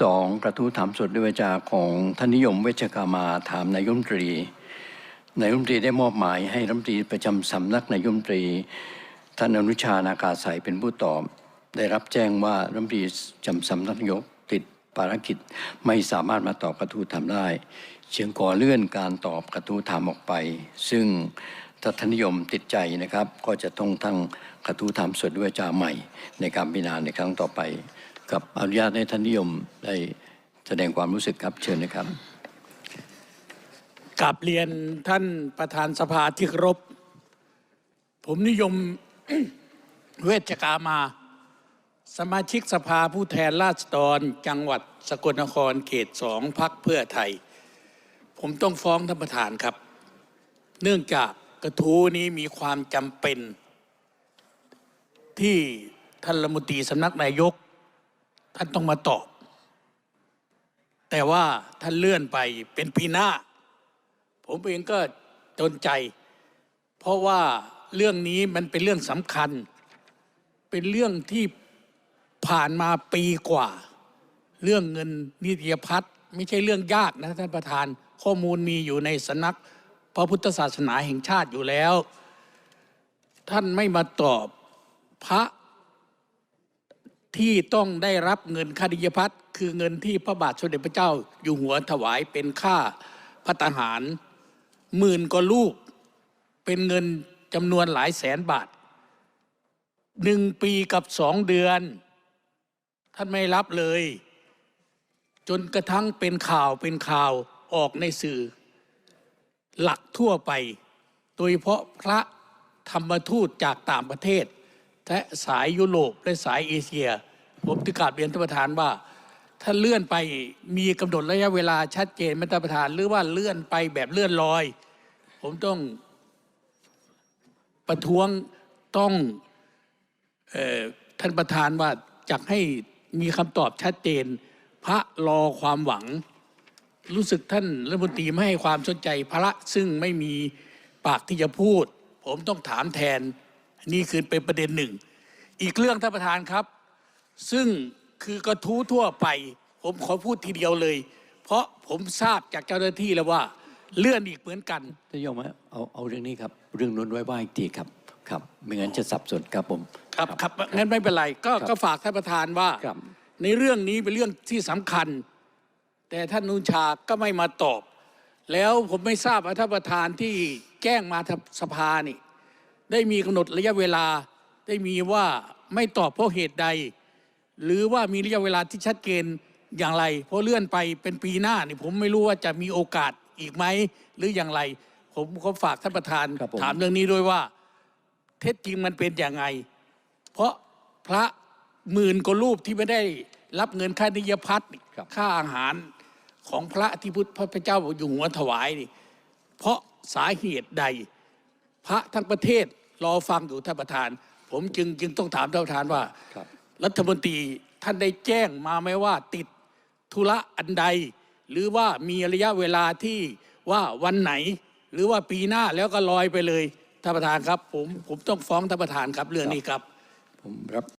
สองกระทู้ถามสดด้วยวาจาของท่านนิยมเวชกามาถามนายรัฐมตรีนายรัฐมตรีได้มอบหมายให้รัฐมนตรีประจำสำนักนายรัฐมตรี ท่านอนุชานาคาสายเป็นผู้ตอบ ได้รับแจ้งว่ารัฐมนตรีจำสำนักนายกติดภารกิจไม่สามารถมาตอบกระทู้ถามได้เชียงขอเลื่อนการตอบกระทู้ถามออกไป ซึ่งถ้าท่านนิยมติดใจนะครับ ก็จะต้องทั้งกระทู้ถามสดด้วยวาจาใหม่ในการพิจารณาในครั้งต่อไป กับอนุญาตให้ท่านนิยมได้แสดงความรู้สึกครับเชิญนะครับกลับเรียนท่านประธานสภาที่เคารพผมนิยมเวชกามา สมาชิกสภาผู้แทนราษฎรจังหวัดสกลนครเขตสองพักเพื่อไทย ผมต้องฟ้องท่านประธานครับ เนื่องจากกระทู้นี้มีความจำเป็น ที่ท่านรัฐมนตรีสำนักนายก ท่านต้องมาตอบ แต่ว่าท่านเลื่อนไปเป็นปีหน้า ผมเองก็จนใจ เพราะว่าเรื่องนี้มันเป็นเรื่องสำคัญ เป็นเรื่องที่ผ่านมาปีกว่า เรื่องเงินนิติพัฒน์ไม่ใช่เรื่องยากนะท่านประธานข้อมูลมีอยู่ในสนักพระพุทธศาสนาแห่งชาติอยู่แล้ว ท่านไม่มาตอบพระ ที่ต้องได้รับเงินคดิยพัฒน์คือเงินที่พระบาทสมเด็จพระเจ้า อยู่หัวถวายเป็นค่าพัตหารหมื่นกว่าลูก เป็นเงินจำนวนหลายแสนบาทหนึ่งปีกับสองเดือน ท่านไม่รับเลย จนกระทั่งเป็นข่าวเป็นข่าวออกในสื่อ หลักทั่วไป โดยเฉพาะพระธรรมทูตจากต่างประเทศ และสายยุโรปและสายเอเชีย ผมถึงกราบเรียนท่านประธานว่า ถ้าเลื่อนไปมีกำหนดระยะเวลาชัดเจนไหมท่านประธานหรือว่าเลื่อนไปแบบเลื่อนลอย ผมต้องประท้วงต้องออท่านประธานว่าจะให้มีคำตอบชัดเจน พระรอความหวัง รู้สึกท่านรัฐมนตรีไม่ให้ความสนใจพระซึ่งไม่มีปากที่จะพูด ผมต้องถามแทน นี่คือเป็นประเด็นหนึ่ง อีกเรื่องท่านประธานครับ ซึ่งคือกระทู้ทั่วไป ผมขอพูดทีเดียวเลย เพราะผมทราบจากเจ้าหน้าที่แล้วว่า เลื่อนอีกเหมือนกันท่านนิยมฮะเอาเอาเรื่องนี้ครับ เรื่องนู้นไว้ว่าอีกทีครับครับไม่งั้นจะสับสนครับผมครับครับงั้นไม่เป็นไรก็ครับก็ฝากท่านประธานว่าครับในเรื่องนี้เป็นเรื่องที่สำคัญ แต่ท่านนุชาก็ไม่มาตอบ แล้วผมไม่ทราบว่าท่านประธานที่แจ้งมาทางสภานี่ ได้มีกำหนดระยะเวลาได้มีว่าไม่ตอบเพราะเหตุใด หรือว่ามีระยะเวลาที่ชัดเจนอย่างไร เพราะเลื่อนไปเป็นปีหน้านี่ผมไม่รู้ว่าจะมีโอกาสอีกไหมหรืออย่างไร ผมขอฝากท่านประธานครับผมถามเรื่องนี้ด้วยว่า เท็จจริงมันเป็นอย่างไง เพราะพระหมื่นกว่ารูปที่ไม่ได้รับเงินค่านิยพัฒน์นี่ครับค่าอาหารของพระที่พุทธพระเจ้าอยู่หัวถวายนี่เพราะสาเหตุใด พระทั้งประเทศ รอฟังอยู่ท่านประธาน ผมจึงจึงต้องถามท่านประธานว่าครับรัฐมนตรีท่านได้แจ้งมาไหมว่าติดธุระอันใด หรือว่ามีระยะเวลาที่ว่าวันไหน หรือว่าปีหน้าแล้วก็ลอยไปเลยท่านประธานครับ ผมผมต้องฟ้องท่านประธานครับเรื่องนี้ครับ ผมรับ